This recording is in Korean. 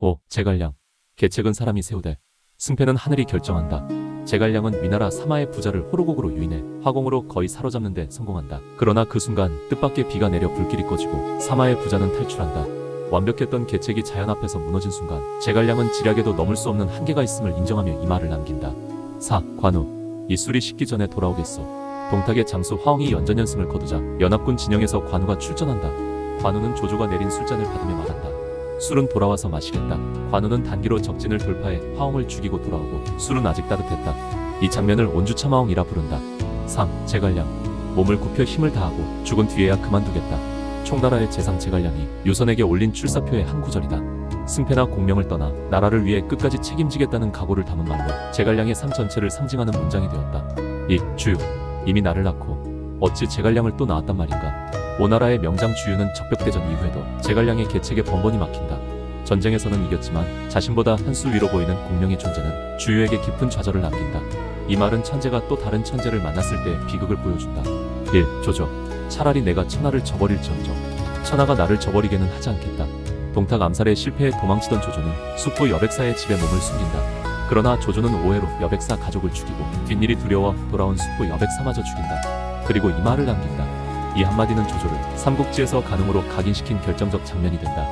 오, 제갈량. 계책은 사람이 세우되 승패는 하늘이 결정한다. 제갈량은 위나라 사마의 부자를 호로곡으로 유인해 화공으로 거의 사로잡는 데 성공한다. 그러나 그 순간 뜻밖의 비가 내려 불길이 꺼지고 사마의 부자는 탈출한다. 완벽했던 계책이 자연 앞에서 무너진 순간 제갈량은 지략에도 넘을 수 없는 한계가 있음을 인정하며 이 말을 남긴다. 사, 관우. 이 술이 식기 전에 돌아오겠소. 동탁의 장수 화홍이 연전연승을 거두자 연합군 진영에서 관우가 출전한다. 관우는 조조가 내린 술잔을 받으며 말한다. 술은 돌아와서 마시겠다. 관우는 단기로 적진을 돌파해 화홍을 죽이고 돌아오고 술은 아직 따뜻했다. 이 장면을 온주 참화홍이라 부른다. 3. 제갈량 몸을 굽혀 힘을 다하고 죽은 뒤에야 그만두겠다. 총나라의 재상 제갈량이 유선에게 올린 출사표의 한 구절이다. 승패나 공명을 떠나 나라를 위해 끝까지 책임지겠다는 각오를 담은 말로 제갈량의 삶 전체를 상징하는 문장이 되었다. 2. 주유 이미 나를 낳고 어찌 제갈량을 또 낳았단 말인가. 오나라의 명장 주유는 적벽대전 이후에도 제갈량의 계책에 번번이 막힌다. 전쟁에서는 이겼지만 자신보다 한 수 위로 보이는 공명의 존재는 주유에게 깊은 좌절을 남긴다. 이 말은 천재가 또 다른 천재를 만났을 때 비극을 보여준다. 1. 조조. 차라리 내가 천하를 저버릴지언정. 천하가 나를 저버리게는 하지 않겠다. 동탁 암살에 실패해 도망치던 조조는 숙부 여백사의 집에 몸을 숨긴다. 그러나 조조는 오해로 여백사 가족을 죽이고 뒷일이 두려워 돌아온 숙부 여백사마저 죽인다. 그리고 이 말을 남긴다. 이 한마디는 조조를 삼국지에서 가능으로 각인시킨 결정적 장면이 된다.